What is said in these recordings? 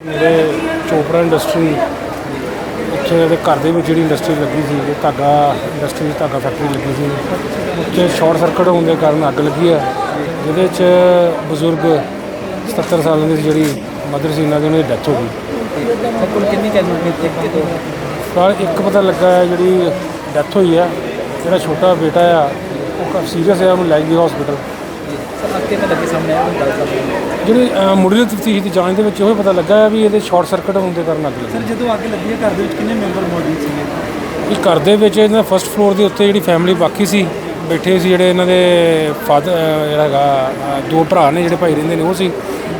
ਮੇਰੇ ਚੋਪੜਾ ਇੰਡਸਟਰੀ ਇੱਥੇ ਇਹਦੇ ਘਰ ਦੇ ਵਿੱਚ ਜਿਹੜੀ ਇੰਡਸਟਰੀ ਲੱਗੀ ਸੀ, ਇਹ ਧਾਗਾ ਇੰਡਸਟਰੀ ਧਾਗਾ ਫੈਕਟਰੀ ਲੱਗੀ ਸੀ। ਉੱਥੇ ਸ਼ਾਰਟ ਸਰਕਟ ਹੋਣ ਦੇ ਕਾਰਨ ਅੱਗ ਲੱਗੀ ਹੈ। ਜਿਹਦੇ 'ਚ ਬਜ਼ੁਰਗ 77 ਸਾਲਾਂ ਦੀ ਜਿਹੜੀ ਮਦਰ ਸੀ, ਇਹਨਾਂ ਦੀ ਉਹਨਾਂ ਦੀ ਡੈਥ ਹੋ ਗਈ। ਕੁੱਲ ਕਿੰਨੀ ਕੈਜੂਅਲਟੀ ਦੇਖ ਕੇ ਪਰ ਇੱਕ ਪਤਾ ਲੱਗਾ ਹੈ, ਜਿਹੜੀ ਡੈਥ ਹੋਈ ਹੈ, ਜਿਹੜਾ ਛੋਟਾ ਬੇਟਾ ਆ, ਉਹ ਕਾਫੀ ਸੀਰੀਅਸ ਹੈ ਉਹਨੂੰ ਲੈ ਗਏ ਹਸਪੀਟਲ ਅੱਗੇ ਮੈਂ ਲੱਗੇ ਸਾਹਮਣੇ ਆਇਆ ਗੱਲ ਕਰ ਜਿਹੜੀ ਮੁੱਢਲੀ ਤਫਤੀਸ਼ ਦੀ ਜਾਂਚ ਦੇ ਵਿੱਚ ਉਹ ਪਤਾ ਲੱਗਾ ਹੈ ਵੀ ਇਹਦੇ ਸ਼ਾਰਟ ਸਰਕਟ ਹੋਣ ਦੇ ਕਾਰਨ ਅੱਗ ਲੱਗੀ। ਸਰ ਜਦੋਂ ਅੱਗ ਲੱਗੀ ਹੈ ਘਰ ਦੇ ਵਿੱਚ ਕਿੰਨੇ ਮੈਂਬਰ ਮੌਜੂਦ ਸੀਗੇ? ਇਹ ਘਰ ਦੇ ਵਿੱਚ ਇਹਨਾਂ ਫਸਟ ਫਲੋਰ ਦੇ ਉੱਤੇ ਜਿਹੜੀ ਫੈਮਿਲੀ ਬਾਕੀ ਸੀ ਬੈਠੇ ਸੀ ਜਿਹੜੇ ਇਹਨਾਂ ਦੇ ਫਾਦਰ ਜਿਹੜਾ ਹੈਗਾ ਦੋ ਭਰਾ ਨੇ ਜਿਹੜੇ ਭਾਈ ਰਹਿੰਦੇ ਨੇ ਉਹ ਸੀ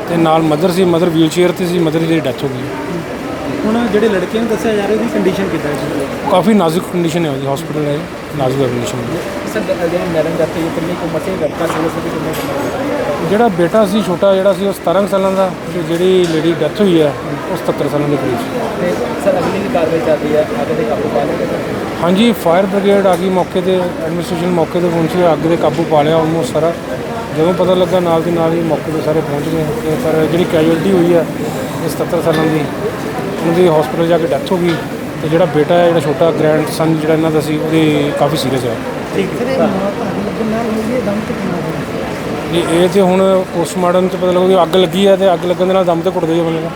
ਤੇ ਨਾਲ ਮਦਰ ਸੀ ਮਦਰ ਵੀਲ ਚੇਅਰ ਤੇ ਸੀ ਮਦਰ ਦੀ ਜਿਹੜੀ ਡੈਥ ਹੋ ਗਈ। ਹੁਣ ਜਿਹੜੇ ਲੜਕੇ ਨੂੰ ਦੱਸਿਆ ਜਾ ਰਿਹਾ ਉਹਦੀ ਕੰਡੀਸ਼ਨ ਕਿੱਦਾਂ ਹੈ ਕਾਫੀ ਨਾਜ਼ੁਕ ਕੰਡੀਸ਼ਨ ਹੈ ਉਹਦੀ ਹਸਪੀਟਲ ਹੈ ਨਾਜ਼ੁਕ ਕੰਡੀਸ਼ਨ ਸਰ ਜਿਹੜੀ ਮੈਡਮ ਜਾਂਦੀ ਹੈ ਕਿੰਨੀ ਕੁ ਉਮਰ ਸੀ? ਲੜਕਾ ਸੀ ਉਸ ਦੀ ਕਿੰਨੀ ਕੁ ਉਮਰ ਸੀ? ਜਿਹੜਾ ਬੇਟਾ ਸੀ ਛੋਟਾ ਜਿਹੜਾ ਸੀ ਉਹ 17 ਕੁ ਸਾਲਾਂ ਦਾ ਤੇ ਜਿਹੜੀ ਲੇਡੀ ਡੈਥ ਹੋਈ ਹੈ ਉਹ 77 ਸਾਲਾਂ ਦੇ ਕਰੀਬ ਸੀ। ਤੇ ਸਰ ਅਗਲੀ ਵੀ ਕਾਰਵਾਈ ਚੱਲ ਰਹੀ ਹੈ ਅੱਗ ਦੇ ਕਾਬੂ ਪਾ ਹਾਂਜੀ ਫਾਇਰ ਬ੍ਰਿਗੇਡ ਆ ਗਈ ਮੌਕੇ ਤੇ ਐਡਮਿਨਿਸਟ੍ਰੇਸ਼ਨ ਮੌਕੇ ਤੇ ਪਹੁੰਚੀ ਅੱਗ ਦੇ ਕਾਬੂ ਪਾ ਲਿਆ ਆਲਮੋਸਟ ਸਾਰਾ। ਜਦੋਂ ਪਤਾ ਲੱਗਾ ਨਾਲ ਦੀ ਨਾਲ ਹੀ ਮੌਕੇ ਤੇ ਸਾਰੇ ਪਹੁੰਚ ਗਏ। ਤੇ ਪਰ ਜਿਹੜੀ ਕੈਜੁਅਲਟੀ ਹੋਈ ਹੈ ਇਹ 77 ਸਾਲਾਂ ਦੀ। ਉਹਦੀ ਹਸਪੀਟਲ ਜਾ ਕੇ ਡੈਥ ਹੋ ਗਈ ਤੇ ਜਿਹੜਾ ਬੇਟਾ ਹੈ ਜਿਹੜਾ ਛੋਟਾ ਗ੍ਰੈਂਡ ਸਨ ਜਿਹੜਾ ਇਹਨਾਂ ਦਾ ਸੀ ਉਹਦੀ ਕਾਫੀ ਸੀਰੀਅਸ ਹੈ ਠੀਕ ਸਰ ਇਹ ਅੱਗ ਲੱਗਣ ਨਾਲ ਹੋਈ ਹੈ ਦਮ ਕਿੰਨਾ ਜੀ ਇਹ ਤੇ ਹੁਣ ਪੋਸਟਮਾਰਟਮ ਤੇ ਪਤਾ ਲੱਗੂ ਕਿ ਅੱਗ ਲੱਗੀ ਹੈ ਤੇ ਅੱਗ ਲੱਗਣ ਦੇ ਨਾਲ ਦਮ ਤੇ ਘੁੱਟ ਗਈ ਬੰਦੇ ਦਾ।